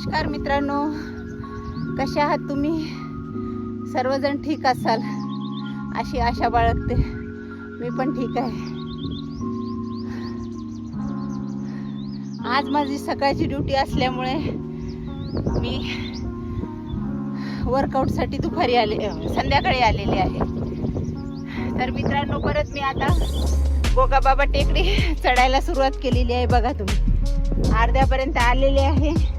नमस्कार मित्रांनो. कसे आहात तुम्ही? सर्वजण ठीक असाल? अशी आशा बाळगते. मी पण ठीक आहे. आज माझी सकाळची ड्युटी असल्यामुळे मी वर्कआउटसाठी दुपारी आले संध्याकाळी आलेली आहे. तर मित्रांनो परत मी आता गोगाबाबा टेकडी चढायला सुरुवात केलेली आहे. बघा तुम्ही. अर्ध्यापर्यंत आलेले आहे.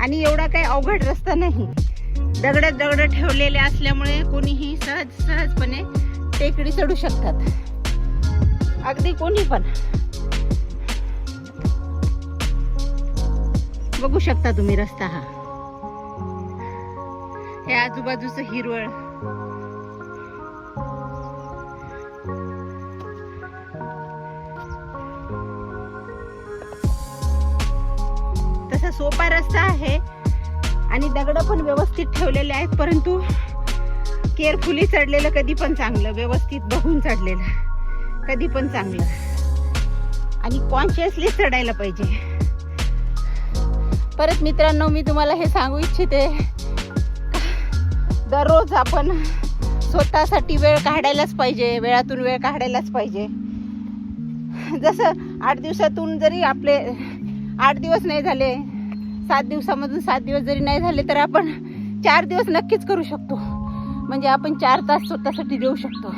आणि एवढा काही अवघड रस्ता नाही. दगड दगड ठेवलेले असल्यामुळे कोणीही सहज सहजपणे टेकडी चढू शकतात. अगदी कोणी पण. बघू शकता तुम्ही रस्ता हा. हे आजूबाजूचं हिरवळ. असा सोपा रस्ता आहे. आणि दगड पण व्यवस्थित ठेवलेले आहेत परंतु केअरफुली चढलेलं कधी पण चांगलं व्यवस्थित बघून चढलेलं कधी पण चांगलं. आणि कॉन्शियसली चढायला पाहिजे. परत मित्रांनो मी तुम्हाला हे सांगू इच्छिते. दररोज आपण स्वतःसाठी वेळ काढायलाच पाहिजे वेळातून वेळ काढायलाच पाहिजे. जसं आठ दिवसातून जरी आपले आठ दिवस नाही झाले सात दिवसामधून सात दिवस जरी नाही झाले तर आपण चार दिवस नक्कीच करू शकतो. म्हणजे आपण चार तास स्वतःसाठी देऊ शकतो.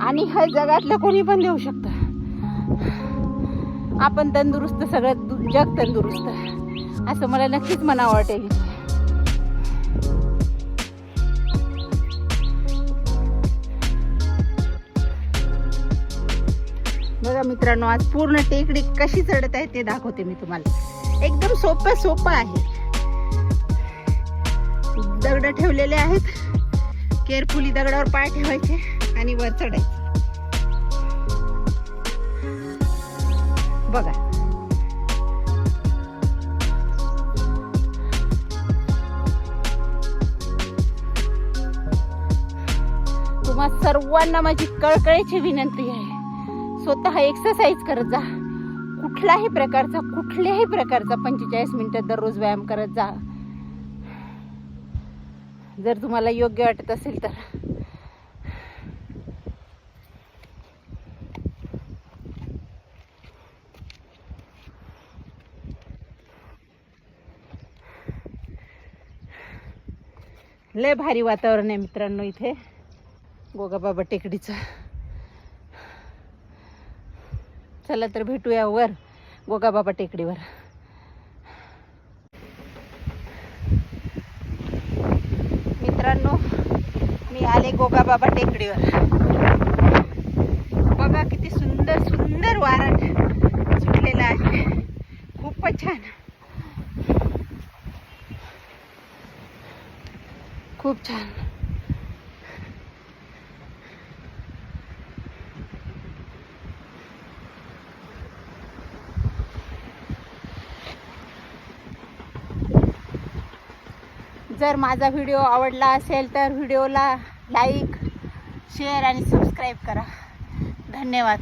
आणि हे जगातलं कोणी पण देऊ शकतं. आपण तंदुरुस्त सगळं दु- जग तंदुरुस्त. असं मला नक्कीच मना वाटेल. मित्रांनो आज पूर्ण टेकडी कशी चढत आहे ते दाखवते मी तुम्हाला. एकदम सोपं सोपं आहे. दगड ठेवलेले आहेत. केअरफुली दगडावर पाय ठेवायचे आणि वर चढायचे. बघा. तुम्हा सर्वांना माझी कळकळीची विनंती आहे. स्वतः एक्सरसाइज करत जा. कुठलाही प्रकारचा कुठल्याही प्रकारचा पंचेचाळीस मिनटं दररोज व्यायाम करत जा. जर तुम्हाला योग्य वाटत असेल तर. लय भारी वातावरण आहे मित्रांनो इथे. गोगाबाबा टेकडीचं. चला तर भेटूया वर. गोगाबाबा टेकडीवर. मित्रांनो मी आले गोगाबाबा टेकडीवर. बघा किती सुंदर सुंदर वारण सुटलेला आहे. खूपच छान. खूप छान. जर माझा व्हिडिओ आवडला असेल तर व्हिडिओला लाईक शेअर आणि सबस्क्राईब करा. धन्यवाद.